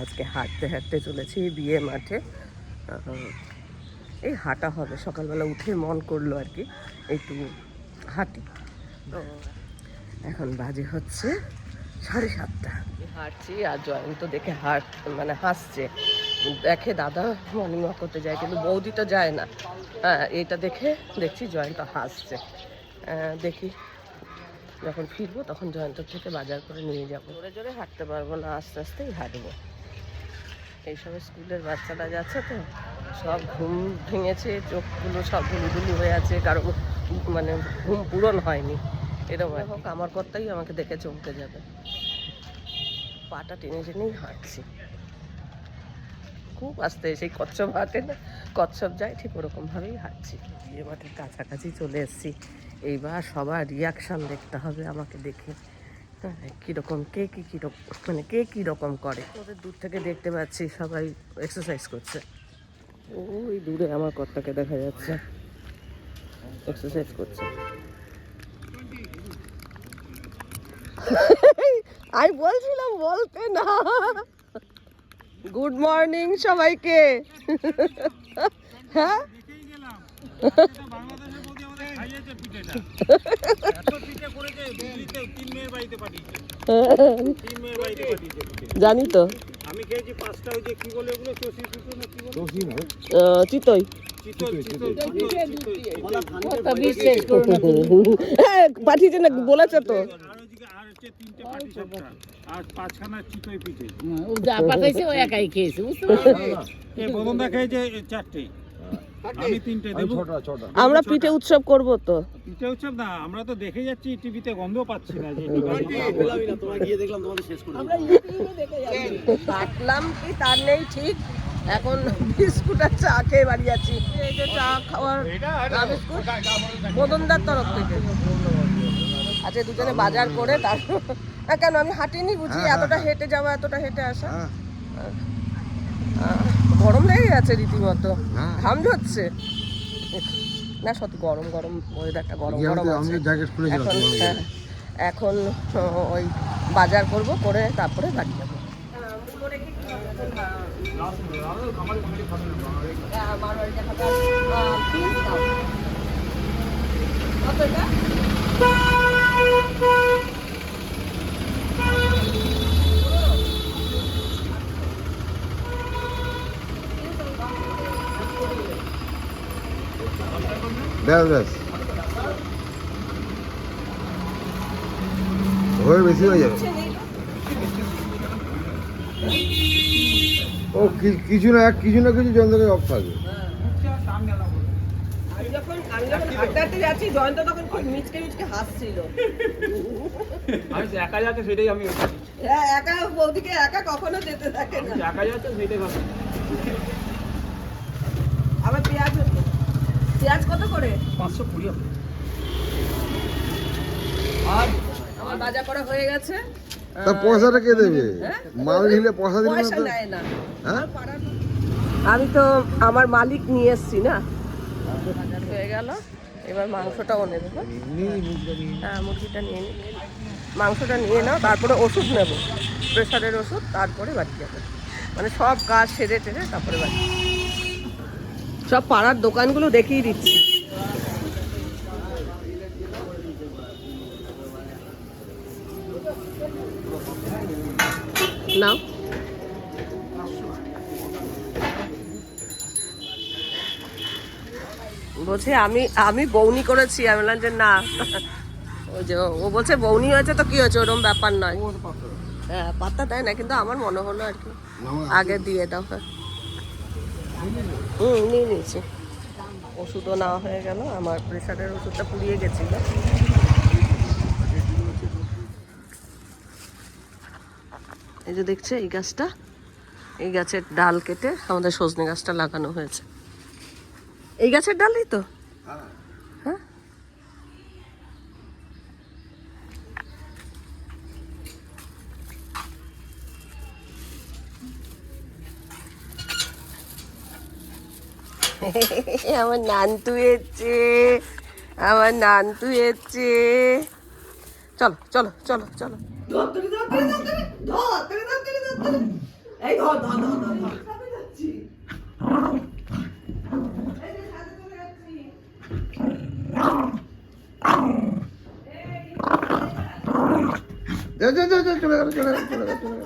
আজকে হাঁটতে হাঁটতে চলেছি বিয়ে মাঠে। এই হাঁটা হবে। সকালবেলা উঠে মন করল আর কি একটু হাঁটি। এখন বাজে হচ্ছে সাড়ে সাতটা। হাঁটছি আর জয়ন্ত দেখে হাঁট মানে হাসছে। দেখে দাদা মর্নিং ওয়াক করতে যায়, কিন্তু বৌদি তো যায় না। এটা দেখে দেখছি জয়ন্ত হাসছে। দেখি যখন ফিরবো তখন জয়ন্তর থেকে বাজার করে নিয়ে যাব। জোরে জোরে হাঁটতে পারব না, আস্তে আস্তেই হাঁটবো। এইসব স্কুলের বাচ্চারা যাচ্ছে তো, সব ঘুম ভেঙেছে, চোখগুলো সব ধুলুধুলু হয়ে আছে কারও মানে ঘুম পূরণ হয়নি। এরকম হোক, আমার কর্তাই আমাকে দেখে চমকে যাবে। পাটা টেনে টেনেই হাঁটছি। খুব আস্তে সেই কচ্ছপ হাঁটে না কচ্ছপ যায় ঠিক ওরকমভাবেই হাঁটছি। বিয়ে মাঠের কাছাকাছি চলে এসেছি। এইবার সবার রিয়াকশান দেখতে হবে আমাকে দেখে। হ্যাঁ কীরকম কে কী কীরকম মানে কে কী রকম করে? ওদের দূর থেকে দেখতে পাচ্ছি সবাই এক্সারসাইজ করছে। ওই দূরে আমার কর্তাকে দেখা যাচ্ছে। এক্সারসাইজ করছে। আমি বলছিলাম বলতে না। গুড মর্নিং সবাইকে। হ্যাঁ। জানি তো। আমি খেয়েছি পাঁচটা ওই যে কি বলে ওগুলো চষি পিঠে না কি বলে চিতই চিতল চিতল হ্যাঁ পাঠিয়েছে না বলেছে তো। হচ্ছে তিনটে পাটি সাপটা আর পাঁচখানা চিতই পিঠে। ও যা পাঠাইছে ও একাই খেয়েছে বুঝতে পারছ? এই বদনদা খেয়েছে এই চারটে। আমি তিনটে দেবো। আমরা পিঠে উৎসব করব তো। পিঠে উৎসব না আমরা তো দেখে যাচ্ছি টিভিতে গন্ধ পাচ্ছি না যে থাকলাম কি তার নেই ঠিক। এখন বিস্কুট আর চা খেয়ে বাড়ি আছি এই যে চা খাওয়ার বিস্কুট মদনদার তরফ থেকে। আচ্ছা দুজনে বাজার করে তার না কেন আমি হাঁটিনি বুঝি এতটা হেঁটে যাওয়া এতটা হেঁটে আসা। গরম লেগে গেছে রীতিমতো। ঘাম ঝরছে। না সত্যি গরম গরম ওয়েদারটা গরম গরম আছে। এখন হ্যাঁ, এখন ওই বাজার করব করে তারপরে বাড়ি যাব। ব্যাস ব্যাস হয়ে বেশি হয়ে যাবে ও কি- কিছু না কিছু না কিছু যন্ত্রকে অফ থাকবে আমি যখন হাঁটতে যাচ্ছি জয়ন্ত তখন খুব মিচকে মিচকে হাসছিল। আমি একা যাচ্ছে সেটাই আমি হ্যাঁ একা বৌদিকে একা কখনো যেতে থাকে না। একা যাচ্ছে সেটাই ভাবছি। আবার পেঁয়াজ পেঁয়াজ কত করে? পাঁচশো কুড়ি হবে। আমার বাজার করা হয়ে গেছে। তা পয়সাটা কে দেবে? মাল নিলে পয়সা দিবে না? হ্যাঁ? আমি তো আমার মালিক নিয়ে এসছি না। বাজার হয়ে গেল। এবার মাংসটাও নেবে। হ্যাঁ? মুরগিটা নিয়ে নিই মাংসটা নিয়ে নাও তারপরে ওষুধ নেব। প্রেশারের ওষুধ তারপরে বাড়ি যাবে। মানে সব কাজ সেরে টেরে তারপরে বাড়ি সব পাড়ার দোকানগুলো দেখিয়ে দিচ্ছি। নাও। বলছে আমি আমি বৌনি করেছি। আমি বললাম যে না। ওই যে ও বলছে বৌনি হয়েছে তো কি হয়েছে? ওরকম ব্যাপার নয়। হ্যাঁ পাত্তা দেয় না কিন্তু আমার মনে হলো আর কি। আগে দিয়ে দাও হ্যাঁ। হুম নিয়ে নিয়েছি। ওষুধও নেওয়া হয়ে গেল আমার প্রেশারের ওষুধটা পুড়িয়ে গেছিল। এই যে দেখছে এই গাছটা এই গাছের ডাল কেটে আমাদের সজনে গাছটা লাগানো হয়েছে। এই গাছের ডালই তো হ্যাঁ আমার নানটু এসছে আমার নানটু এসছে চলো চলো চলো চলো এই ধর ধর ধর ধর ধর যা, যা, যা, যা, চলে গেল চলে গেল চলে গেল চলে গেল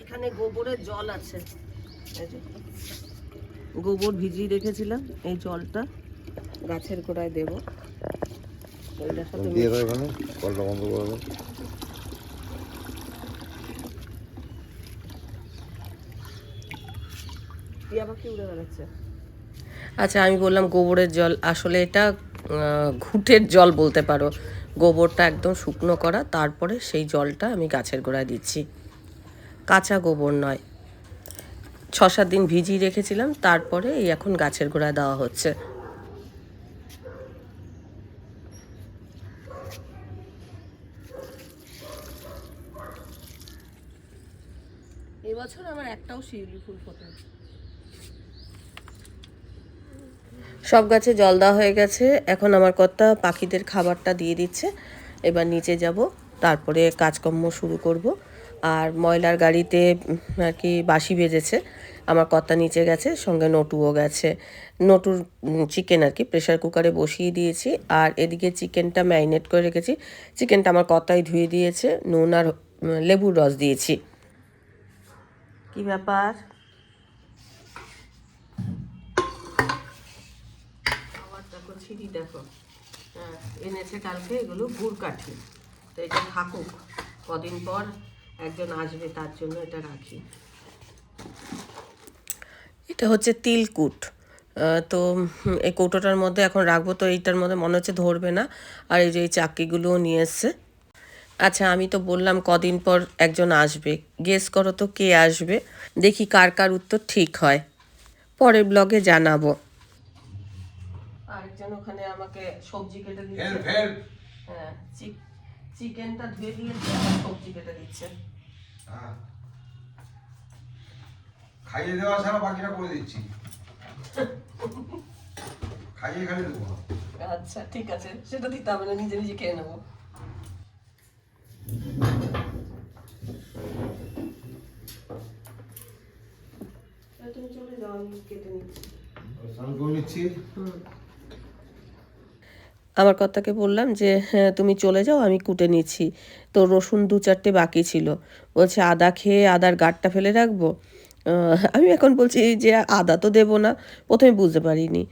এখানে গোবরের জল আছে। গোবর ভিজিয়ে রেখেছিলাম এই জলটা গাছের গোড়ায় দেবো। দিয়ে দাও এখানে কলটা বন্ধ করে দাও। টিয়া পাখি উড়ে বেড়াচ্ছে? আচ্ছা আমি বললাম গোবরের জল আসলে এটা ঘুঁটের জল বলতে পারো। গোবরটা একদম শুকনো করা, তারপরে সেই জলটা আমি গাছের গোড়ায় দিচ্ছি। কাঁচা গোবর নয়। ছ সাত দিন ভিজিয়ে রেখেছিলাম, তারপরে এই এখন গাছের গোড়ায় দেওয়া হচ্ছে। এবছর আমার একটাও শিউলি ফুল ফোটে সব গাছে জল দেওয়া হয়ে গেছে। এখন আমার কর্তা পাখিদের খাবারটা দিয়ে দিচ্ছে। এবার নিচে যাব, তারপরে কাজকর্ম শুরু করব। আর ময়লার গাড়িতে আর কি বাসি বেজেছে। আমার কর্তা নিচে গেছে, সঙ্গে নটুও গেছে। নটুর চিকেন আর কি প্রেশার কুকারে বসিয়ে দিয়েছি। আর এদিকে চিকেনটা ম্যারিনেট করে রেখেছি। চিকেনটা আমার কর্তাই ধুয়ে দিয়েছে, নুন আর লেবুর রস দিয়েছি। কি ব্যাপার? আবার দেখো। এনেছে কালকে এগুলো গুড় কাঠি। তো এটা থাকুক, কদিন পর একজন আসবে, তার জন্য এটা রাখি। এটা হচ্ছে তিলকুট তো এই কৌটোটার মধ্যে এখন রাখব, তো এইটার মধ্যে মনে হচ্ছে ধরবে না। আর এই যে এই চাকরিগুলোও নিয়ে এসছে। আচ্ছা আমি তো বললাম কদিন পর একজন আসবে। গেস করো তো কে আসবে। দেখি কার কার উত্তর ঠিক হয়। পরের ব্লগে জানাব। আরেকজন ওখানে আমাকে সবজি কেটে দিচ্ছে। হ্যাঁ চিক- চিকেনটা ধুয়ে দিয়েছে সবজি কেটে দিচ্ছে। খাইয়ে দেওয়া ছাড়া বাকিটা করে দিচ্ছি। খাইয়ে খালি দেবো। আচ্ছা ঠিক আছে। সেটা দিতে হবে না নিজে নিজে খেয়ে নেব। তুমি চলে যাও আমি কেটে নিচ্ছি। স্নান করে নিচ্ছি আমার কর্তাকে বললাম যে হ্যাঁ তুমি চলে যাও, আমি কুটে নিচ্ছি। তো রসুন দু চারটে বাকি ছিল। বলছে, আদা খেয়ে আদার গাঁটটা ফেলে রাখব? আমি এখন বলছি যে আদা তো দেবো না। প্রথমে বুঝতে পারিনি।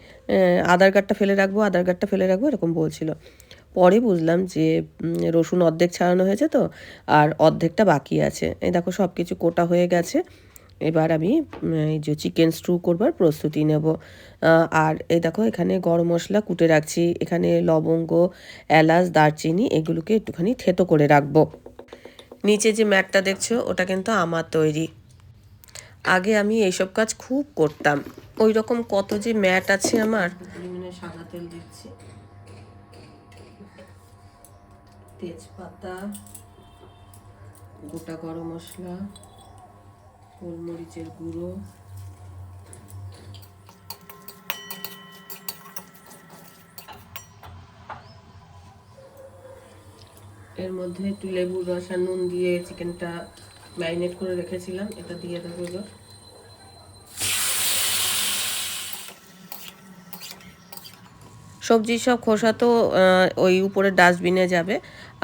আদার গাঁটটা ফেলে রাখব, আদার গাঁটটা ফেলে রাখব, এরকম বলছিল। পরে বুঝলাম যে রসুন অর্ধেক ছাড়ানো হয়েছে তো, আর অর্ধেকটা বাকি আছে। এই দেখো সব কিছু কোটা হয়ে গেছে। এবার আমি এই যে চিকেন স্টু করবার প্রস্তুতি নেব। আর এই দেখো, এখানে গরম মশলা কুটে রাখছি। এখানে লবঙ্গ, এলাচ, দারচিনি, এগুলোকে একটুখানি থেতো করে রাখব। নিচে যে ম্যাটটা দেখছ, ওটা কিন্তু আমার তৈরি। আগে আমি এইসব কাজ খুব করতাম। ওই রকম কত যে ম্যাট আছে আমার। সাদা তেল তেজপাতা, গোটা গরম মশলা। গোলমরিচের গুঁড়ো। এর মধ্যে একটু লেবুর রস আর নুন দিয়ে চিকেনটা ম্যারিনেট করে রেখেছিলাম, এটা দিয়ে দেবো এবার। সবজি সব খোসা তো ওই উপরে ডাস্টবিনে যাবে।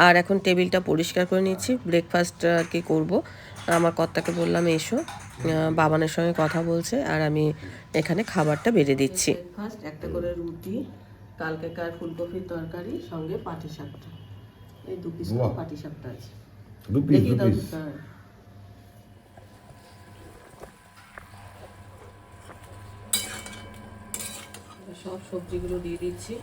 আর এখন টেবিলটা পরিষ্কার করে নিচ্ছি ব্রেকফাস্ট আর কি করব। আমার কর্তাকে বললাম এসো। বাবানের সঙ্গে কথা বলছে আর আমি এখানে খাবারটা বেড়ে দিচ্ছি। ব্রেকফাস্ট একটা করে রুটি কালকে কালকেকার ফুলকপির তরকারি সঙ্গে পাটি শাকটা। এই দু পিস। পাটি শাকটা আছে। দাও। সব সবজিগুলো দিয়ে দিচ্ছি।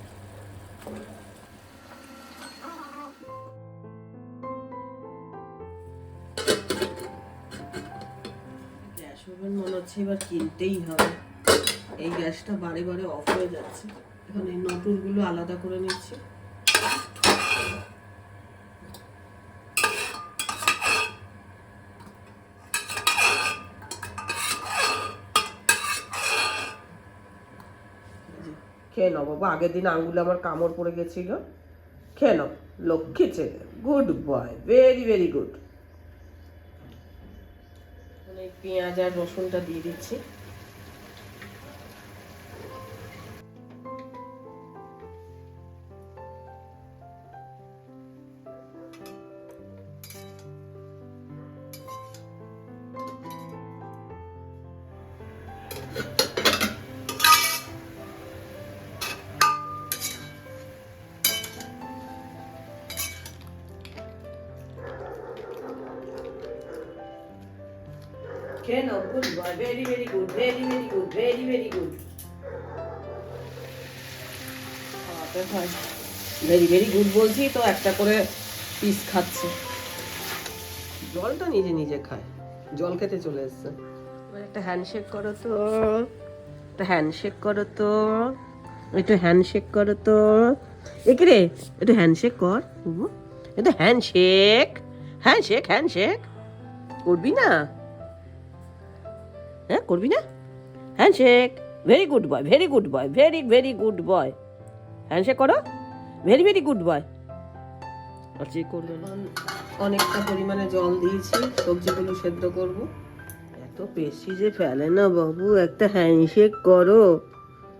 আছে, এবার কিনতেই হবে। এই গ্যাসটা বারে বারে অফ হয়ে যাচ্ছে। এখন এই নটুলগুলো আলাদা করে নিচ্ছি। খেয়ে নাও বাবা, আগের দিন আঙুলে আমার কামড় পড়ে গেছিল। খেয়ে নাও, লক্ষ্মী ছেলে good boy very very good পেঁয়াজ আর রসুনটা দিয়ে দিচ্ছি। খেয়ে নাও good boy very very good very very good very very good very very good বলছি তো একটা করে পিস খাচ্ছে। জলটা নিজে নিজে খায়। জল খেতে চলে এসছে। একটা হ্যান্ডশেক করো তো। একটা হ্যান্ডশেক করো তো। একটু হ্যান্ডশেক করো তো। একে রে? একটু হ্যান্ডশেক কর হুম একটু হ্যান্ডশেক হ্যান্ডশেক হ্যান্ডশেক করবি না? হ্যাঁ করবি না? Handshake very good boy very good boy very very good boy handshake করো। ভেরি ভেরি গুড বয় আচ্ছা করবে না অনেকটা পরিমাণে জল দিয়েছি সবজিগুলো সেদ্ধ করব। এত বেশি যে ফেলে না বাবু একটা হ্যান্ডশেক করো।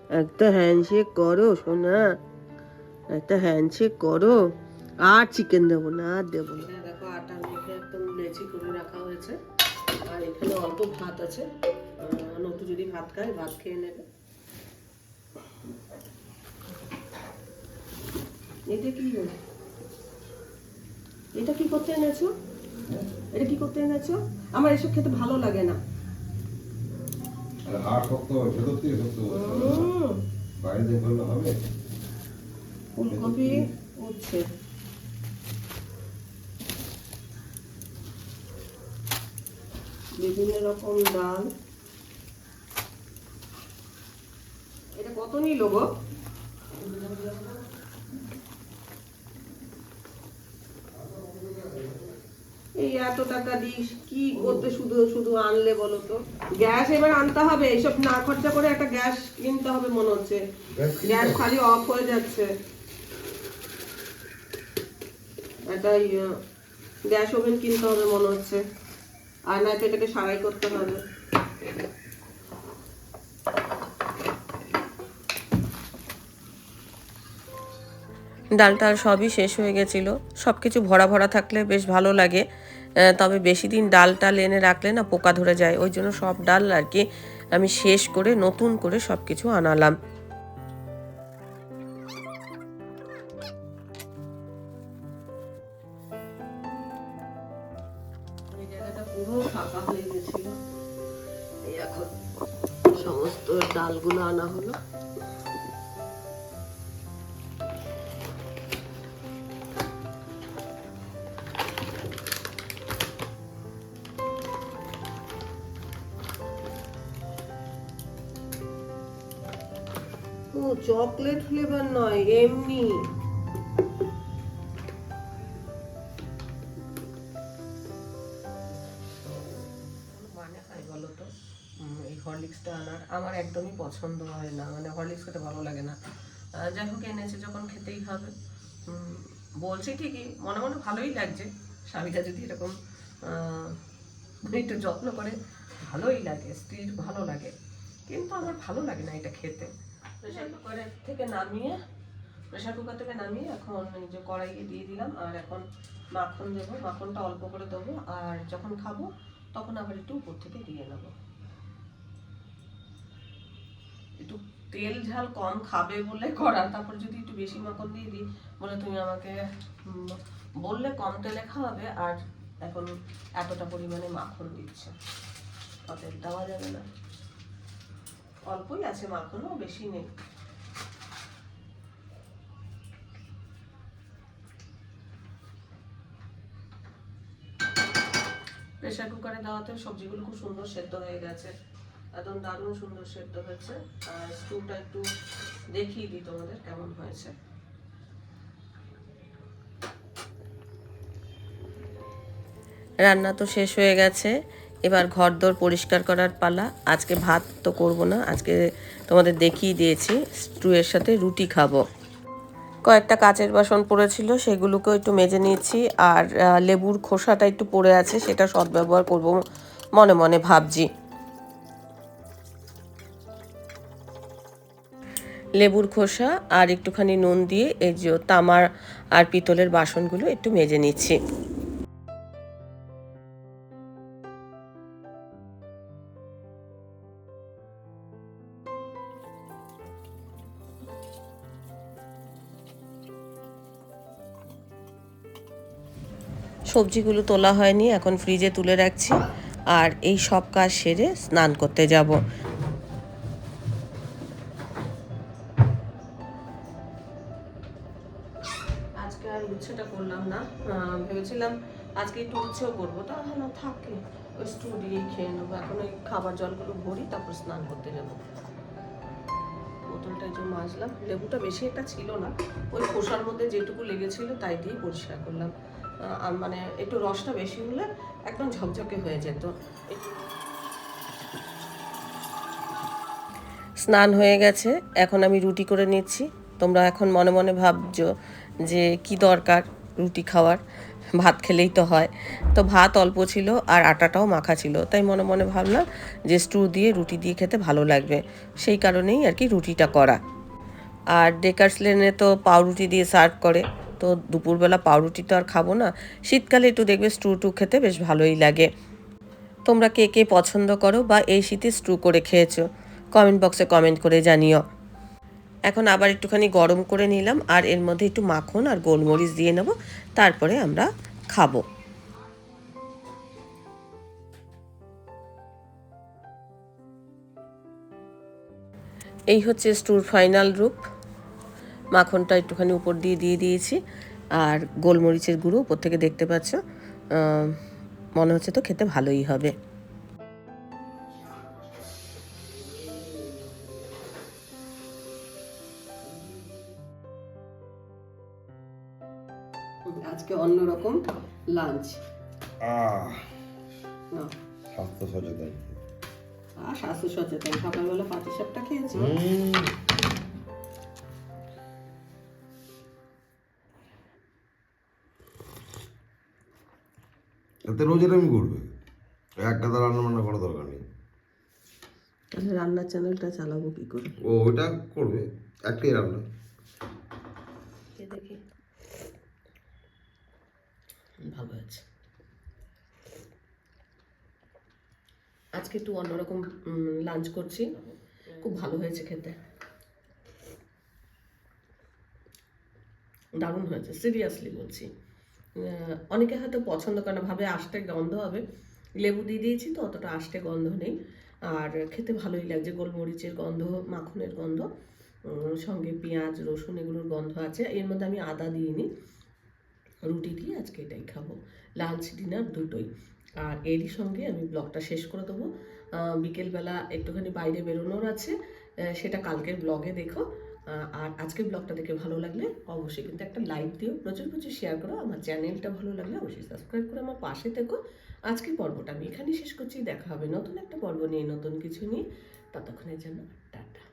একটা হ্যান্ডশেক করো সোনা। একটা হ্যান্ডশেক করো। আর চিকেন দেবো না আর দেবো না। দেখো আটার মধ্যে একদম লেচি করে রাখা হয়েছে। আর এখানে অল্প ভাত আছে। নতু যদি ভাত খায় ভাত খেয়ে নেবে। এটা কি? এটা কি করতে এনেছো? এটা কি করতে এনেছো? আমার এসব খেতে ভালো লাগে না। আর শক্ত ভেতর থেকে শক্ত বাইরে দিয়ে করলে হবে? ফুলকপি উচ্ছে বিভিন্ন রকম ডাল এটা কত নিল গো এই এত টাকা দিস কি করতে শুধু শুধু আনলে বলো তো? গ্যাস এবার আনতে হবে এইসব না খরচা করে একটা গ্যাস কিনতে হবে মনে হচ্ছে। গ্যাস খালি অফ হয়ে যাচ্ছে। একটা ইয়ে, গ্যাস ওভেন কিনতে হবে মনে হচ্ছে। আর নয়তো এটাকে সারাই করতে হবে। ডাল টাল সবই শেষ হয়ে গেছিল। সব কিছু ভরা ভরা থাকলে বেশ ভালো লাগে। তবে বেশি দিন ডাল টাল এনে রাখলে না পোকা ধরে যায়। ওই জন্য সব ডাল আর কি আমি শেষ করে, নতুন করে সব কিছু আনালাম সমস্ত ডালগুলো আনা হলো। ও চকলেট ফ্লেভার নয়, এমনি। মানে হরলিক্সটা আনার আমার একদমই পছন্দ হয় না। মানে হরলিক্স খেতে ভালো লাগে না। যাই হোক, এনেছে যখন খেতেই হবে। বলছি ঠিকই, মনে মনে ভালোই লাগছে। স্বামীটা যদি এরকম একটু যত্ন করে, ভালোই লাগে, স্ত্রীর ভালো লাগে। কিন্তু আমার ভালো লাগে না এটা খেতে। প্রেশার কুকারের থেকে নামিয়ে, প্রেশার কুকার থেকে নামিয়ে এখন যে কড়াইয়ে দিয়ে দিলাম, আর এখন মাখন দেবো, মাখনটা অল্প করে দেবো, আর যখন খাব তখন আবার একটু উপর থেকে দিয়ে নেব। একটু তেল ঝাল কম খাবে বলে করা তারপর যদি একটু বেশি মাখন দিয়ে দিই বলে তুমি আমাকে বললে কম তেলে খাওয়াবে, আর এখন এতটা পরিমাণে মাখন দিচ্ছে। অতএব দেওয়া যাবে না। অল্পই আছে মাখনও বেশি নেই। প্রেশার কুকারে দেওয়াতে সবজিগুলো খুব সুন্দর সেদ্ধ হয়ে গেছে। একদম দারুণ সুন্দর সেদ্ধ হয়েছে। আর স্টুটা একটু দেখিয়ে দিই তোমাদের কেমন হয়েছে। রান্না তো শেষ হয়ে গেছে। এবার ঘর দর পরিষ্কার করার পালা। আজকে ভাত তো করব না, আজকে তোমাদের দেখিয়ে দিয়েছি। স্টুয়ের সাথে রুটি খাব। কয়েকটা কাচের বাসন পড়েছিল, সেগুলোকেও একটু মেজে নিয়েছি। আর লেবুর খোসাটা একটু পড়ে আছে, সেটা সদ্ব্যবহার করব মনে মনে ভাবছি। লেবুর খোসা আর একটুখানি নুন দিয়ে এই যে তামার আর পিতলের বাসনগুলো একটু মেজে নিচ্ছি। সবজিগুলো তোলা হয়নি, এখন ফ্রিজে তুলে রাখছি। আর এই সব কাজ সেরে স্নান করতে যাব। আজকে আর উচ্ছেটা করলাম না। ভেবেছিলাম আজকে একটু উচ্ছেও করব। তা না, থাকে। ওই স্টু খেয়ে নেব। এখন ওই খাবার জলগুলো ভরি, তারপর স্নান করতে যাব। বোতলটা যে মাজলাম। লেবুটা বেশি একটা ছিল না। ওই খোসার মধ্যে যেটুকু লেগেছিল তাই দিয়েই পরিষ্কার করলাম। মানে একটু রসটা বেশি হলে একদম ঝকঝকে হয়ে যেত স্নান হয়ে গেছে, এখন আমি রুটি করে নিচ্ছি। তোমরা এখন মনে মনে ভাবছ যে কি দরকার রুটি খাওয়ার? ভাত খেলেই তো হয়। তো ভাত অল্প ছিল আর আটাটাও মাখা ছিল, তাই মনে মনে ভাবলাম যে স্টু দিয়ে রুটি দিয়ে খেতে ভালো লাগবে। সেই কারণেই আর কি রুটিটা করা। আর ডেকার্স লেনে তো পাউরুটি দিয়ে সার্ভ করে। তো দুপুরবেলা পাউরুটি তো আর খাব না। শীতকালে একটু দেখবে স্টু টু খেতে বেশ ভালোই লাগে। তোমরা কে কে পছন্দ করো বা এই শীতে স্ট্রু করে খেয়েছো? কমেন্ট বক্সে কমেন্ট করে জানিও। এখন আবার একটুখানি গরম করে নিলাম আর এর মধ্যে একটু মাখন আর গোলমরিচ দিয়ে নেব, তারপরে আমরা খাব। এই হচ্ছে স্টুর ফাইনাল রূপ। মাখনটা একটুখানি উপর দিয়ে দিয়ে দিয়েছি। আর গোলমরিচের গুঁড়ো উপর থেকে দেখতে পাচ্ছ আহ, মনে হচ্ছে তো খেতে ভালোই হবে। আজকে অন্যরকম লাঞ্চ। আহ না। স্বাস্থ্য সচেতন আর স্বাস্থ্য সচেতন সকালবেলা পাটি সাপটা খেয়েছি। এতে রোজ এরকম করবে। একটা তো রান্না বান্না করার দরকার নেই। তাহলে রান্নার চ্যানেলটা চালাবো কি করে? ও ওইটা করবে। একটাই রান্না। দেখি? ভালো আছে। আজকে একটু অন্যরকম লাঞ্চ করছি। খুব ভালো হয়েছে খেতে। দারুণ হয়েছে সিরিয়াসলি বলছি। অনেকে হয়তো পছন্দ করে না, ভাবে আষ্টে গন্ধ হবে। লেবু দিয়ে দিয়েছি তো, অতটা আষ্টে গন্ধ নেই। আর খেতে ভালোই লাগছে, গোলমরিচের গন্ধ, মাখনের গন্ধ সঙ্গে পেঁয়াজ, রসুন এগুলোর গন্ধ আছে। এর মধ্যে আমি আদা দিইনি, রুটি দিয়ে আজকে এটাই খাব। লাঞ্চ ডিনার দুটোই। আর এরই সঙ্গে আমি ব্লগটা শেষ করে দেবো। বিকেলবেলা একটুখানি বাইরে বেরোনোর আছে। সেটা কালকের ব্লগে দেখো। আর আজকের ব্লগটা দেখে ভালো লাগলে অবশ্যই কিন্তু একটা লাইক দিও, প্রচুর প্রচুর শেয়ার করো, আমার চ্যানেলটা ভালো লাগলে অবশ্যই সাবস্ক্রাইব করে আমার পাশে থেকো। আজকের পর্বটা আমি এখানেই শেষ করছি, দেখা হবে নতুন একটা পর্ব নিয়ে, নতুন কিছু নিয়ে। ততক্ষণের জন্য টাটা।